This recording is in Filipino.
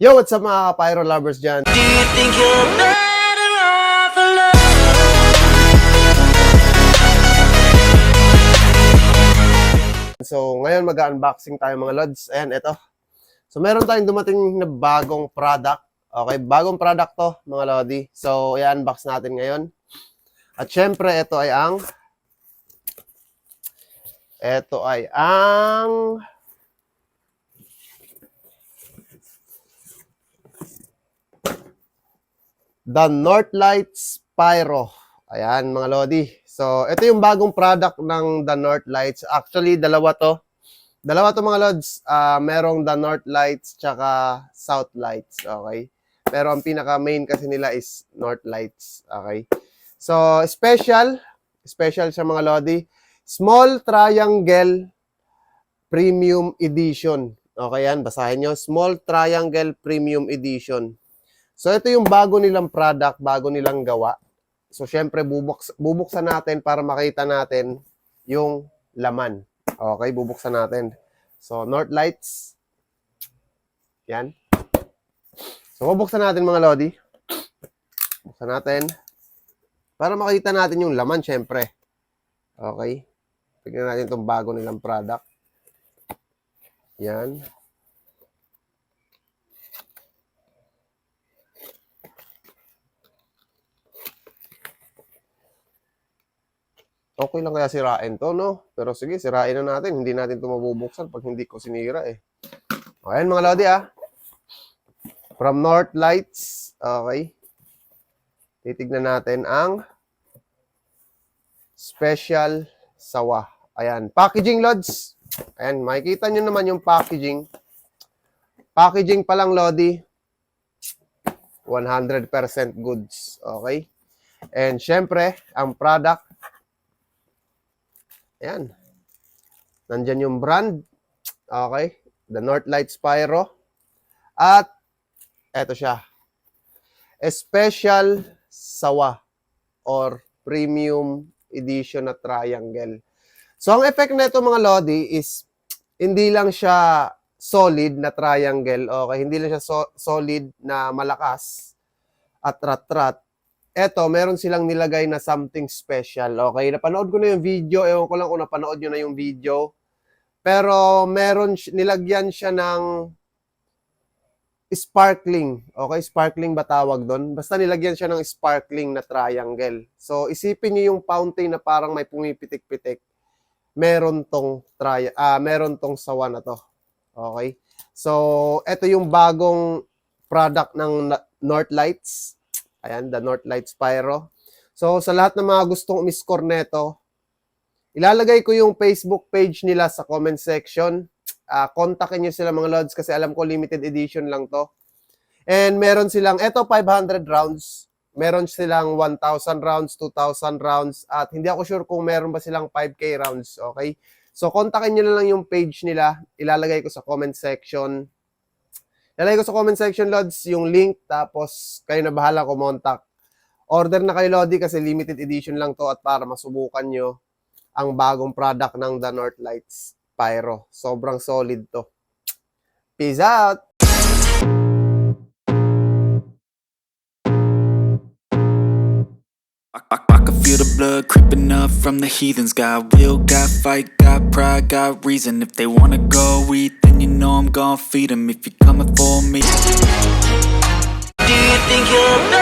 Yo, what's up mga Pyro lovers dyan? Do you think you're better off alone? So, ngayon mag-unboxing tayo mga lods. Ayan, ito. So, meron tayong dumating na bagong product. Okay, bagong product to, mga lodi. So, i-unbox natin ngayon. At syempre, ito ay ang ito ay ang The Northlights Pyro. Ayan, mga lodi. So, ito yung bagong product ng The Northlights. Actually, dalawa to. Dalawa to mga lods. Ah, merong The Northlights tsaka South Lights. Okay? Pero ang pinaka-main kasi nila is Northlights. Okay? So, special. Special sa mga lodi. Small Triangle Premium Edition. Okay yan, basahin nyo. Small Triangle Premium Edition. So, ito yung bago nilang product, bago nilang gawa. So, syempre, bubuks, bubuksan natin para makita natin yung laman. Okay, bubuksan natin. So, North Lights. Yan. So, bubuksan natin mga Lodi. Buksan natin. Para makita natin yung laman, syempre. Okay. Tignan natin itong bago nilang product. Yan. Okay lang kaya sirain to, no? Pero sige, sirain na natin. Hindi natin ito mabubuksan pag hindi ko sinira eh. Ayan mga Lodi ah. From North Lights. Okay. Titignan natin ang special sawa. Ayan. Packaging Lods. Ayan. Makikita nyo naman yung packaging. Packaging pa lang Lodi. 100% goods. Okay. And syempre, ang product Ayan. Nandyan yung brand. Okay. The Northlight Spyro. At, eto siya. Special Sawa or Premium Edition na Triangle. So, ang effect na ito mga Lodi is hindi lang siya solid na triangle. Okay. Hindi lang siya so- solid na malakas at rat-rat eto, meron silang nilagay na something special. Okay, napanood ko na yung video. Ewan ko lang kung napanood nyo na yung video. Pero meron, nilagyan siya ng sparkling. Okay, sparkling ba tawag doon? Basta nilagyan siya ng sparkling na triangle. So, isipin niyo yung fountain na parang may pumipitik-pitik. Meron tong tri ah, meron tong sawa na to. Okay? So, ito yung bagong product ng North Lights. Ayan, the North Lights Pyro. So, sa lahat ng mga gustong umiscore neto, ilalagay ko yung Facebook page nila sa comment section. Ah, kontakin nyo sila mga lods kasi alam ko limited edition lang to. And meron silang, eto 500 rounds. Meron silang 1,000 rounds, 2,000 rounds, at hindi ako sure kung meron ba silang 5K rounds, okay? So, kontakin nyo na lang yung page nila. Ilalagay ko sa comment section. Ilalagay ko sa comment section, Lods, yung link, tapos kayo na bahala kumontak. Order na kayo, Lodi, kasi limited edition lang to at para masubukan nyo ang bagong product ng The North Lights Pyro. Sobrang solid to. Peace out! I, I, I can feel the blood creeping up from the heathens. Got will, got fight, got pride, got reason. If they wanna go eat, you know I'm gonna feed them. If you're coming for me, Do you think you're